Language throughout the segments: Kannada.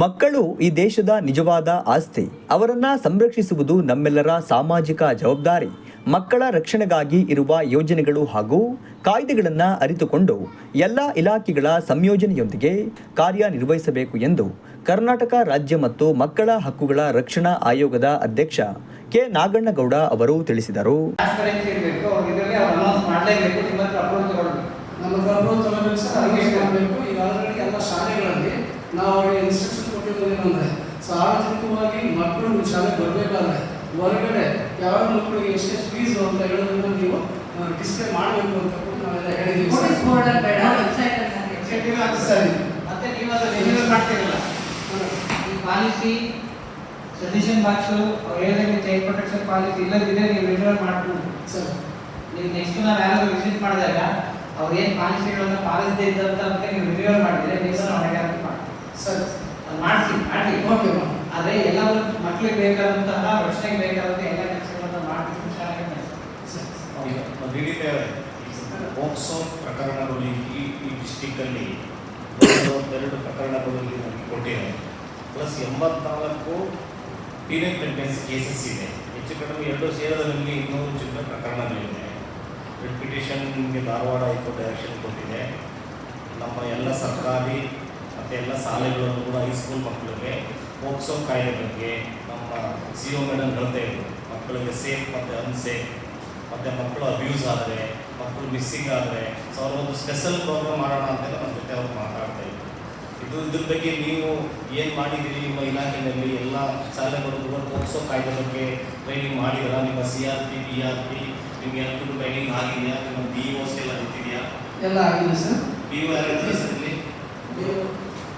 ಮಕ್ಕಳು ಈ ದೇಶದ ನಿಜವಾದ ಆಸ್ತಿ. ಅವರನ್ನ ಸಂರಕ್ಷಿಸುವುದು ನಮ್ಮೆಲ್ಲರ ಸಾಮಾಜಿಕ ಜವಾಬ್ದಾರಿ. ಮಕ್ಕಳ ರಕ್ಷಣೆಗಾಗಿ ಇರುವ ಯೋಜನೆಗಳು ಹಾಗೂ ಕಾಯ್ದೆಗಳನ್ನು ಅರಿತುಕೊಂಡು ಎಲ್ಲ ಇಲಾಖೆಗಳ ಸಂಯೋಜನೆಯೊಂದಿಗೆ ಕಾರ್ಯನಿರ್ವಹಿಸಬೇಕು ಎಂದು ಕರ್ನಾಟಕ ರಾಜ್ಯ ಮತ್ತು ಮಕ್ಕಳ ಹಕ್ಕುಗಳ ರಕ್ಷಣಾ ಆಯೋಗದ ಅಧ್ಯಕ್ಷ ಕೆ. ನಾಗಣ್ಣಗೌಡ ಅವರು ತಿಳಿಸಿದರು. ನಾವು ಇನ್ಸ್ಟ್ರಕ್ಷನ್ ಏನಂದ್ರೆ ಸಾರ್ವಜನಿಕವಾಗಿ ಮಕ್ಕಳು ನಿಮ್ಮ ಶಾಲೆಗೆ ಬರಬೇಕಾದ್ರೆ ಹೊರಗಡೆ ಯಾವ ಮಕ್ಕಳಿಗೆ ಎಷ್ಟೇ ಫೀಸು ಅಂತ ಹೇಳೋದನ್ನು ನೀವು ಡಿಸ್ಪ್ಲೇ ಮಾಡಬೇಕು ಅಂತ ಕೂಡ ನಾವೆಲ್ಲ ಹೇಳಿದ್ದೀವಿ ಸರ್. ಮತ್ತೆ ನೀವು ಮಾಡ್ತಿರಲ್ಲ? ಈ ಪಾಲಿಸಿ ಸಜೆಷನ್ ಬಾಕ್ಸು ಅವ್ರು ಹೇಳಿದಂಗೆ ಚೈಲ್ಡ್ ಪ್ರೊಟೆಕ್ಷನ್ ಪಾಲಿಸಿ ಇಲ್ಲದಿದ್ದರೆ ನೀವು ರಿನ್ಯೂವಲ್ ಮಾಡ್ಬೋದು. ಸರ್. ನೀವು ನೆಕ್ಸ್ಟ್ ನಾವು ಯಾರಾದರೂ ವಿಸಿಟ್ ಮಾಡಿದಾಗ ಅವ್ರು ಏನು ಪಾಲಿಸಿಗಳನ್ನು ಪಾಲಿಸದೇ ಇದ್ದಂತ ನೀವು ರಿನ್ಯೂವಲ್ ಮಾಡಿದ್ರೆ ನೀವು ನಾವು ಸರ್. ಮಾಡಿಸಿ ಮಾಡಿ ಓಕೆ ಆದರೆ ಎಲ್ಲರೂ ಮಕ್ಕಳಿಗೆ ಬೇಕಾದಂತಹ ರಕ್ಷಣೆಗೆ ಬೇಕಾದಂಥ ಎಲ್ಲ ಕೆಲಸಗಳನ್ನು ನೀಡಿದ್ದೆ ಪೋಕ್ಸೋ ಪ್ರಕರಣಗಳು ಈ ಈ ಡಿಸ್ಟಿಕ್ಕಲ್ಲಿ ಎರಡು ಪ್ರಕರಣಗಳು ಇಲ್ಲಿ ನಮಗೆ ಕೊಟ್ಟಿದೆ ಪ್ಲಸ್ ಎಂಬತ್ನಾಲ್ಕು ಪೀರಿಯಡ್ ಪ್ರೆಗ್ನೆನ್ಸಿ ಕೇಸಸ್ ಇದೆ. ಹೆಚ್ಚು ಕಡಿಮೆ ಎರಡು ಸೇರದಲ್ಲಿ ಇನ್ನೂರು ಚಿಕ್ಕ ಪ್ರಕರಣಗಳಿದೆ ರೆಡ್ ಪಿಟಿಷನ್ಗೆ ಧಾರವಾಡ ಹೈಕೋರ್ಟ್ ಡೈರೆಕ್ಷನ್ ಕೊಟ್ಟಿದೆ. ನಮ್ಮ ಎಲ್ಲ ಸರ್ಕಾರಿ ಮತ್ತು ಎಲ್ಲ ಶಾಲೆಗಳನ್ನು ಕೂಡ ಹೈಸ್ಕೂಲ್ ಮಕ್ಕಳಿಗೆ ಹೋಗ್ಸೋ ಕಾಯಿಲೆ ಬಗ್ಗೆ ನಮ್ಮ ಸಿ ಒ ಮೇಡಮ್ ಹೇಳ್ತಾ ಇದ್ರು. ಮಕ್ಕಳಿಗೆ ಸೇಫ್ ಮತ್ತು ಅನ್ಸೇಫ್ ಮತ್ತು ಮಕ್ಕಳು ಅಬ್ಯೂಸ್ ಆದರೆ ಮಕ್ಕಳು ಮಿಸ್ಸಿಂಗ್ ಆದರೆ ಸೊ ಅವ್ರ ಒಂದು ಸ್ಪೆಷಲ್ ಪ್ರೋಗ್ರಾಮ್ ಮಾಡೋಣ ಅಂತೆಲ್ಲ ನಮ್ಮ ಜೊತೆ ಅವ್ರು ಮಾತಾಡ್ತಾ ಇದ್ರು. ಇದು ಇದ್ರ ಬಗ್ಗೆ ನೀವು ಏನು ಮಾಡಿದ್ದೀರಿ? ನಿಮ್ಮ ಇಲಾಖೆಯಲ್ಲಿ ಎಲ್ಲ ಶಾಲೆಗಳು ಕೂಡ ಹೋಗ್ಸೋ ಕಾಯ್ದೆ ಬಗ್ಗೆ ಟ್ರೈನಿಂಗ್ ಮಾಡಿದ್ದೀರಾ ನಿಮ್ಮ C R P B R P ನಿಮಗೆ ಎಲ್ಲರೂ ಟ್ರೈನಿಂಗ್ ಆಗಿದೆಯಾ ನಿಮ್ಮ ಬಿ ಓಸ್ ಎಲ್ಲ ಗೊತ್ತಿದೆಯಾ? ಎಲ್ಲ ಆಗಿದೆ ಸರ್. ಬಿ ಓ ಯಾರಿದ್ದಾರೆ ಸರ್ ಇಲ್ಲಿ?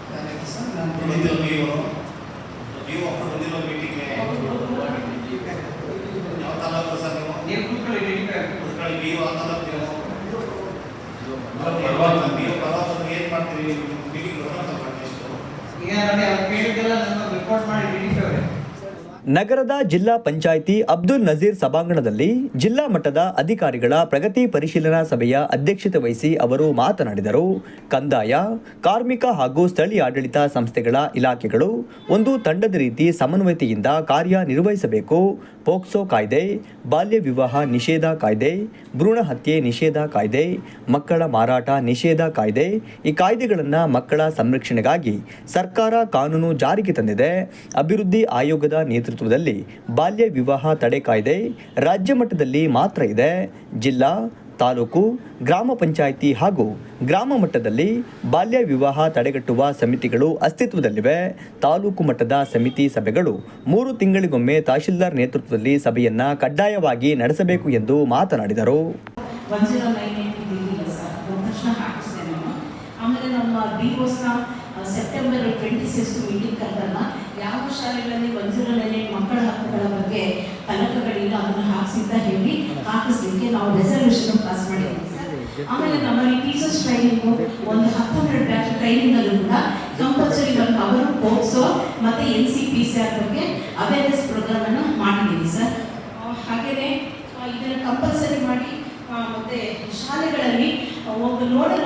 ಸರ್ ನಾನು ಬಂದಿದ್ದಿಲ್ಲ ನೀವು ಒ ಬಿ ಒ ಬಂದಿಲ್ಲ ಮೀಟಿಂಗ್ಗೆ ಯಾವ ತಾಲೂಕು ನೀವು ನೀವು ಕೂತ್ಕೊಳ್ಳಿ ಬಿ ಒ ತಾಲೂಕು ನೀವು ಬಿ ಒ ಪರವಾಗಿ ಏನು ಮಾಡ್ತೀರಿ ಮೀಟಿಂಗ್ ಕೇಳಿದ್ದೆಲ್ಲ ನಮ್ಮ ರಿಪೋರ್ಟ್ ಮಾಡಿ ನಗರದ ಜಿಲ್ಲಾ ಪಂಚಾಯಿತಿ ಅಬ್ದುಲ್ ನಜೀರ್ ಸಭಾಂಗಣದಲ್ಲಿ ಜಿಲ್ಲಾ ಮಟ್ಟದ ಅಧಿಕಾರಿಗಳ ಪ್ರಗತಿ ಪರಿಶೀಲನಾ ಸಭೆಯ ಅಧ್ಯಕ್ಷತೆ ವಹಿಸಿ ಅವರು ಮಾತನಾಡಿದರು. ಕಂದಾಯ, ಕಾರ್ಮಿಕ ಹಾಗೂ ಸ್ಥಳೀಯ ಆಡಳಿತ ಸಂಸ್ಥೆಗಳ ಇಲಾಖೆಗಳು ಒಂದು ತಂಡದ ರೀತಿ ಸಮನ್ವಯತೆಯಿಂದ ಕಾರ್ಯನಿರ್ವಹಿಸಬೇಕು ಪೋಕ್ಸೋ ಕಾಯ್ದೆ, ಬಾಲ್ಯ ವಿವಾಹ ನಿಷೇಧ ಕಾಯ್ದೆ, ಭ್ರೂಣ ಹತ್ಯೆ ನಿಷೇಧ ಕಾಯ್ದೆ, ಮಕ್ಕಳ ಮಾರಾಟ ನಿಷೇಧ ಕಾಯ್ದೆ ಈ ಕಾಯ್ದೆಗಳನ್ನು ಮಕ್ಕಳ ಸಂರಕ್ಷಣೆಗಾಗಿ ಸರ್ಕಾರ ಕಾನೂನು ಜಾರಿಗೆ ತಂದಿದೆ. ಅಭಿವೃದ್ಧಿ ಆಯೋಗದ ನೇತೃತ್ವದಲ್ಲಿ ಬಾಲ್ಯ ವಿವಾಹ ತಡೆ ಕಾಯ್ದೆ ರಾಜ್ಯ ಮಟ್ಟದಲ್ಲಿ ಮಾತ್ರ ಇದೆ. ಜಿಲ್ಲಾ ತಾಲೂಕು, ಗ್ರಾಮ ಪಂಚಾಯಿತಿ ಹಾಗೂ ಗ್ರಾಮ ಮಟ್ಟದಲ್ಲಿ ಬಾಲ್ಯ ವಿವಾಹ ತಡೆಗಟ್ಟುವ ಸಮಿತಿಗಳು ಅಸ್ತಿತ್ವದಲ್ಲಿವೆ. ತಾಲೂಕು ಮಟ್ಟದ ಸಮಿತಿ ಸಭೆಗಳು ಮೂರು ತಿಂಗಳಿಗೊಮ್ಮೆ ತಹಶೀಲ್ದಾರ್ ನೇತೃತ್ವದಲ್ಲಿ ಸಭೆಯನ್ನ ಕಡ್ಡಾಯವಾಗಿ ನಡೆಸಬೇಕು ಎಂದು ಮಾತನಾಡಿದರು. ನಮ್ಮ ಸೆಪ್ಟೆಂಬರ್ ಟ್ವೆಂಟಿ ಸಿಕ್ಸ್ ಮೀಟಿಂಗ್ ಕರೆದಾಗ ಯಾವ ಶಾಲೆಗಳಲ್ಲಿ ಒನ್ ಮಕ್ಕಳ ಹಕ್ಕುಗಳ ಬಗ್ಗೆ ಫಲಕಗಳಿಲ್ಲ ಅದನ್ನು ಹಾಕಿಸಿದ್ದ ಹೇಳಿ ಹಾಕಿಸ್ಲಿಕ್ಕೆ ನಾವು ರೆಸಲ್ಯೂಷನ್ ಪಾಸ್ ಮಾಡಿದ್ದೀವಿ. ಆಮೇಲೆ ನಮ್ಮಲ್ಲಿ ಟೀಚರ್ಸ್ ಟ್ರೈನಿಂಗು ಒಂದು ಹತ್ತೊಂಬತ್ತು ಬ್ಯಾಚ್ ಟ್ರೈನಿಂಗ್ ಅಲ್ಲೂ ಕೂಡ ಕಂಪಲ್ಸರಿ ಒಂದು ಅವರು ಪೋಕ್ಸೋ ಮತ್ತೆ N C P C R ಬಗ್ಗೆ ಅವೇರ್ನೆಸ್ ಪ್ರೋಗ್ರಾಮ್ ಅನ್ನು ಮಾಡಿದ್ದೀವಿ ಸರ್. ಹಾಗೆಯೇ ಇದನ್ನು ಕಂಪಲ್ಸರಿ ಮಾಡಿ ಮತ್ತೆ ಶಾಲೆಗಳಲ್ಲಿ ಒಂದು ನೋಡಲ್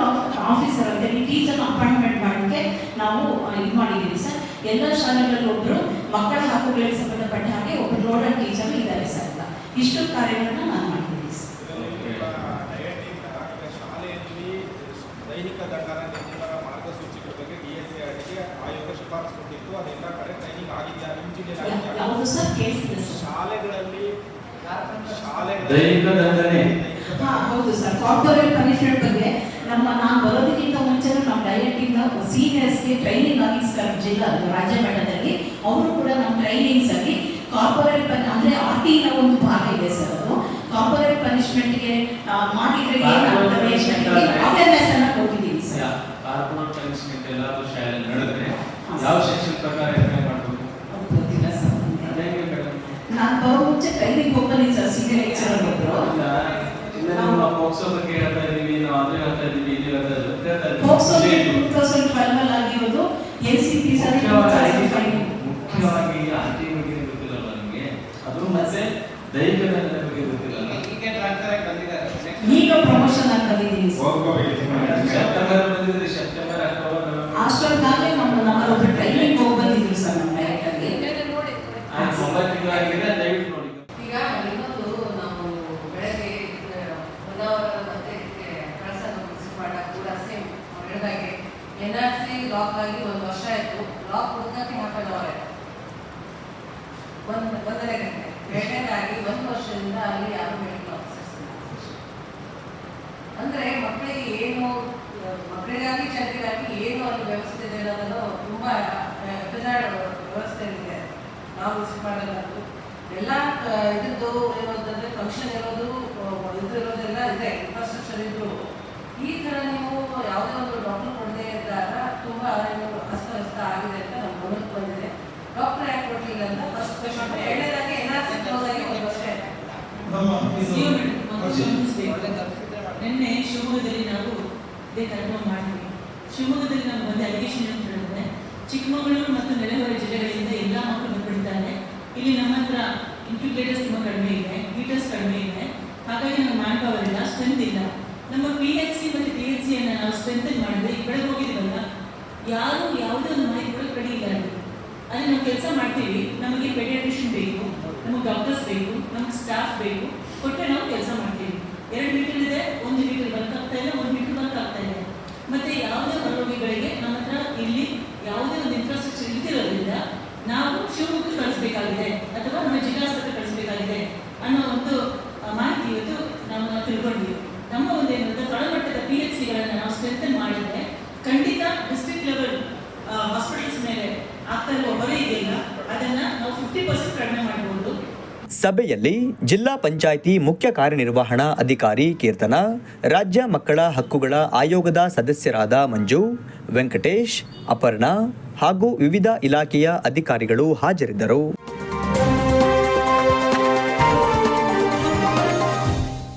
ಆಫೀಸರ್ ಅಂತ ಟೀಚರ್ ಅಪಾಯಿಂಟ್ಮೆಂಟ್ ಮಾಡೋಕ್ಕೆ ನಾವು ಇದು ಮಾಡಿದ್ದೀವಿ ಸರ್. ಎಲ್ಲ ಶಾಲೆಗಳಲ್ಲಿ ಒಬ್ಬರು ಮಕ್ಕಳ ಹಕ್ಕುಗಳಿಗೆ ಸಂಬಂಧಪಟ್ಟ ಹಾಗೆ ಒಬ್ಬರು ನೋಡಲ್ ಟೀಚರ್ ಇದ್ದಾರೆ ಸರ್. ಇಷ್ಟು ಕಾರ್ಯಗಳನ್ನು ನಾನು ಮಾಡ್ತೀನಿ. ದೈಹಿಕ ದಂಡನ ನಿರ್ಮೂಲನ ಮಾರ್ಗಸೂಚಿಗಳ ಬಗ್ಗೆ ಡಿ ಗೆ ಆಯೋಗ ಶಿಫಾರಸು ಕೊಟ್ಟಿತ್ತು. ಅದೆಲ್ಲ ಕಡೆ ಟ್ರೈನಿಂಗ್ ಆಗಿದೆಯಾ ಆಗಿದೆಯಾ? ಶಾಲೆಗಳಲ್ಲಿ ದೈಹಿಕ ದಂಡನೆ. ಹಾ ಹೌದು ಸರ್. ಕಾರ್ಪೊರೇಟ್ ಪನಿಷ್ಮೆಂಟ್ ಬಗ್ಗೆ ನಮ್ಮ ನಾನು ಬರೋದಕ್ಕಿಂತ ಮುಂಚೆ ನಮ್ಮ ಡೈರೆಕ್ಟಿಂದ ಸೀನಿಯರ್ಸ್ಗೆ ಟ್ರೈನಿಂಗ್ ಆಗಿ ಸರ್ ಜಿಲ್ಲಾ ರಾಜ್ಯ ಮಟ್ಟದಲ್ಲಿ ಅವರು ಕೂಡ ನಮ್ಮ ಟ್ರೈನಿಂಗ್ಸ್ ಅಲ್ಲಿ ಕಾರ್ಪೊರೇಟ್ ಪನ್ ಅಂದ್ರೆ ಆರ್ ಟಿ ನ ಒಂದು ಭಾಗ ಇದೆ ಸರ್ ಅದು. ಕಾರ್ಪೊರೇಟ್ ಪನಿಷ್ಮೆಂಟ್ಗೆ ಮಾಡಿದ್ರೆ ಏನಾಗ್ತದೆ ಅವೇರ್ನೆಸ್ ಅನ್ನ ಕೊಟ್ಟಿದ್ದೀವಿ ಸರ್ ಕಾರ್ಪೊರೇಟ್ ಪನಿಷ್ಮೆಂಟ್ ಎಲ್ಲಾದ್ರೂ ಶಾಲೆಯಲ್ಲಿ ನಡೆದ್ರೆ ಯಾವ ಸೆಕ್ಷನ್ ಪ್ರಕಾರ ಮಾಡಬೇಕು ಗೊತ್ತಿಲ್ಲ ಸರ್ ನಾನು ಬರೋ ಮುಂಚೆ ಟ್ರೈನಿಂಗ್ ಹೋಗ್ಬನ್ನಿ ಸರ್ ಸೀನಿಯರ್ ಲೆಕ್ಚರರ್ ಒಬ್ರು ಇಲ್ಲ. ನಾವು ಪೋಕ್ಸೋ ಬಗ್ಗೆ ಹೇಳ್ತಾ ಇದೀವಿ ನಾವು ಅದೇ ಹೇಳ್ತಾ ಇದೀವಿ ಇದು ಹೇಳ್ತಾ ಇದೀವಿ ಈಗ ಪ್ರಮೋಷನ್ ಆಗ್ತಿದ್ದೀನಿ ಹಾಸ್ಟೆಲ್ನಾಗೆ ನಮ್ಮ ನಮ್ಮ ಒಬ್ಬರು ಟ್ರೈನಿಂಗ್ ಹೋಗಿ ಬಂದಿದ್ದೀವಿ ಸರ್ ನಮ್ಮ ಈಗ ಇನ್ನೊಂದು ನಾವು ಬೆಳಗ್ಗೆ ಮತ್ತೆ ಆಗಿ ಒಂದು ವರ್ಷ ಆಯಿತು. ಲಾಕ್ ಒಂದು ಒಂದು ವರ್ಷದಿಂದ ಅಲ್ಲಿ ಯಾರು ಮಕ್ಕಳಿಗೆ ಏನು ಮಕ್ಕಳಿಗಾಗಿ ಜನರಿಗಾಗಿ ಏನು ಅಲ್ಲಿ ವ್ಯವಸ್ಥೆ ಇದೆ ಅನ್ನೋದನ್ನು ತುಂಬ ಎಪಿಸಾಡ್ ವ್ಯವಸ್ಥೆ ಇದೆ ನಾವು ವಿಸಿಟ್ ಮಾಡೋದಂತೂ ಎಲ್ಲ ಇದ್ರದ್ದು ಇರೋದಂದ್ರೆ ಫಂಕ್ಷನ್ ಇರೋದು ಇದು ಇರೋದೆಲ್ಲ ಇದೆ ಇನ್ಫ್ರಾಸ್ಟ್ರಕ್ಚರ್ ಇದ್ರು ಈ ಥರ ನೀವು ಯಾವುದೇ ಒಂದು ಡಾಕ್ಟರ್ ಕೊಡದೇ ಇದ್ದಾಗ ತುಂಬ ಅಸ್ತವ್ಯಸ್ತ ಆಗಿದೆ ಅಂತ ನಮ್ಗೆ ಗಮನಕ್ಕೆ ಬಂದಿದೆ ಡಾಕ್ಟರ್ ಯಾಕೆ ಕೊಡಲಿಲ್ಲ ಅಂತ ಫಸ್ಟ್ ಕ್ವೆಶನ್ ಎರಡನೇದಾಗಿ ಆಗಿ ಒಂದು ವರ್ಷ ಆಯ್ತು. ನಿನ್ನೆ ಶಿವಮೊಗ್ಗದಲ್ಲಿ ನಾವು ಇದೇ ಕಾರ್ಯಕ್ರಮ ಮಾಡಿದ್ವಿ. ಶಿವಮೊಗ್ಗದಲ್ಲಿ ನಾವು ಒಂದು ಅಲಿಗೇಷನ್ ಅಂತ ಹೇಳಿದ್ರೆ, ಚಿಕ್ಕಮಗಳೂರು ಮತ್ತು ನೆರೆಹೊರೆ ಜಿಲ್ಲೆಗಳಿಂದ ಎಲ್ಲ ಮಕ್ಕಳು ಬಂದ್ಬಿಡ್ತಾರೆ ಇಲ್ಲಿ ನಮ್ಮ ಹತ್ರ ಇನ್ಕ್ಯುಬೇಟರ್ಸ್ ತುಂಬ ಕಡಿಮೆ ಇದೆ ಹೀಟರ್ಸ್ ಕಡಿಮೆ ಇದೆ. ಹಾಗಾಗಿ ನಮ್ಗೆ ಮ್ಯಾನ್ ಪವರ್ ಇಲ್ಲ ಸ್ಟ್ರೆಂತ್ ಇಲ್ಲ. ನಮ್ಮ ಪಿ ಎಚ್ ಸಿ ಮತ್ತು ಪಿ ಎಚ್ ಸಿಯನ್ನು ನಾವು ಸ್ಟ್ರೆಂತ್ ಮಾಡಿದ್ರೆ ಈ ಕಡೆ ಹೋಗಿದ್ದೀವಲ್ಲ ಯಾರು ಯಾವುದೇ ಒಂದು ಮಾಹಿತಿ ಕೂಡ ಕಡಿ ಇಲ್ಲ ಅಲ್ಲಿ. ನಾವು ಕೆಲಸ ಮಾಡ್ತೀವಿ, ನಮಗೆ ಪೆಡಿಯಾಟ್ರಿಷಿಯನ್ ಬೇಕು, ನಮಗೆ ಡಾಕ್ಟರ್ಸ್ ಬೇಕು, ನಮಗೆ ಸ್ಟಾಫ್ ಬೇಕು ಕೊಟ್ಟರೆ ನಾವು ಕೆಲಸ ಮಾಡ್ತೀವಿ. ಎರಡು ಮೀಟರ್ ಇದೆ ಒಂದು ಮೀಟರ್ ವರ್ಕ್ ಆಗ್ತಾ ಇಲ್ಲ, ಒಂದು ಮೀಟರ್ ವರ್ಕ್ ಆಗ್ತಾ ಇದೆ ಮತ್ತೆ ಯಾವುದೇ ಹೊರರೋಗಿಗಳಿಗೆ ನಮ್ಮ ಹತ್ರ ಇಲ್ಲಿ ಯಾವುದೇ ಒಂದು ಇನ್ಫ್ರಾಸ್ಟ್ರಕ್ಚರ್ ಇಲ್ದಿರೋದ್ರಿಂದ ನಾವು ಶಿವಮೊಗ್ಗ ಕಳಿಸ್ಬೇಕಾಗಿದೆ ಅಥವಾ ನಮ್ಮ ಜಿಲ್ಲಾಸ್ಪತ್ರೆ ಕಳಿಸ್ಬೇಕಾಗಿದೆ ಅನ್ನೋ ಒಂದು ಮಾಹಿತಿ ಇವತ್ತು ನಾವು ತಿಳ್ಕೊಂಡ್ವಿ ನಮ್ಮ ಒಂದು ಏನಂದ್ರೆ ತಳಮಟ್ಟದ ಪಿ ಎಚ್ ಸಿಗಳನ್ನು ನಾವು ಸ್ಟ್ರೆಂಥನ್ ಮಾಡಿದ್ರೆ ಖಂಡಿತ ಡಿಸ್ಟ್ರಿಕ್ಟ್ ಲೆವೆಲ್ ಹಾಸ್ಪಿಟಲ್ಸ್ ಮೇಲೆ ಆಗ್ತಾ ಇರುವ ಹೊರೆ ಇದೆಯಲ್ಲ, ಅದನ್ನು ನಾವು ಫಿಫ್ಟಿ ಪರ್ಸೆಂಟ್ ಕಡಿಮೆ ಸಭೆಯಲ್ಲಿ ಜಿಲ್ಲಾ ಪಂಚಾಯಿತಿ ಮುಖ್ಯ ಕಾರ್ಯನಿರ್ವಹಣಾ ಅಧಿಕಾರಿ ಕೀರ್ತನ, ರಾಜ್ಯ ಮಕ್ಕಳ ಹಕ್ಕುಗಳ ಆಯೋಗದ ಸದಸ್ಯರಾದ ಮಂಜು, ವೆಂಕಟೇಶ್, ಅಪರ್ಣಾ ಹಾಗೂ ವಿವಿಧ ಇಲಾಖೆಯ ಅಧಿಕಾರಿಗಳು ಹಾಜರಿದ್ದರು.